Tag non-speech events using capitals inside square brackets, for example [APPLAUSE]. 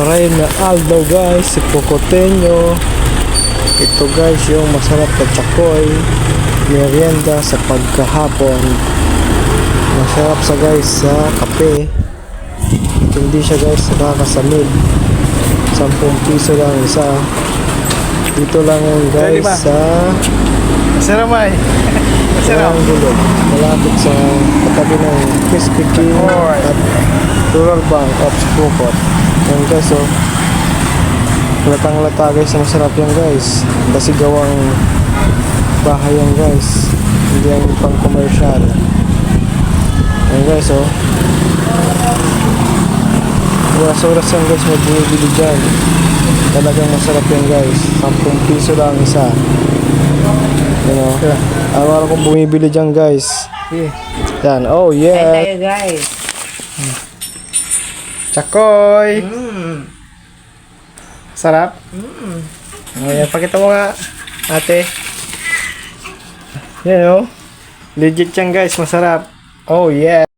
Maray na Aldo guys, si Pocoteño. Ito guys yung masarap na chakoy. Merienda sa pagkahapon. Masarap sa guys sa kape. Hindi siya guys nakakasamid. 10 piso lang isa. Dito lang yun guys sa Masarap ay. [LAUGHS] Masarap. Triangulo. Malapit sa katabi ng Krispy Kreme at Rural Bank of Spokot. Yan guys oh. Latang lata guys masarap yan guys. Kasi gawang bahay yan guys. Hindi yan pang commercial. Yan guys oh. Oras-oras yan guys may bumibili dyan. Talagang masarap yan guys. 10 piso lang isa. You know, araw-araw kong bumibili dyan guys. Yan, oh yeah. tayo guys. Chakoy. Mm. Sarap. Mm. Ayan, pakita mo nga, ate. Yan oh. Legit yan guys, masarap. Oh yeah.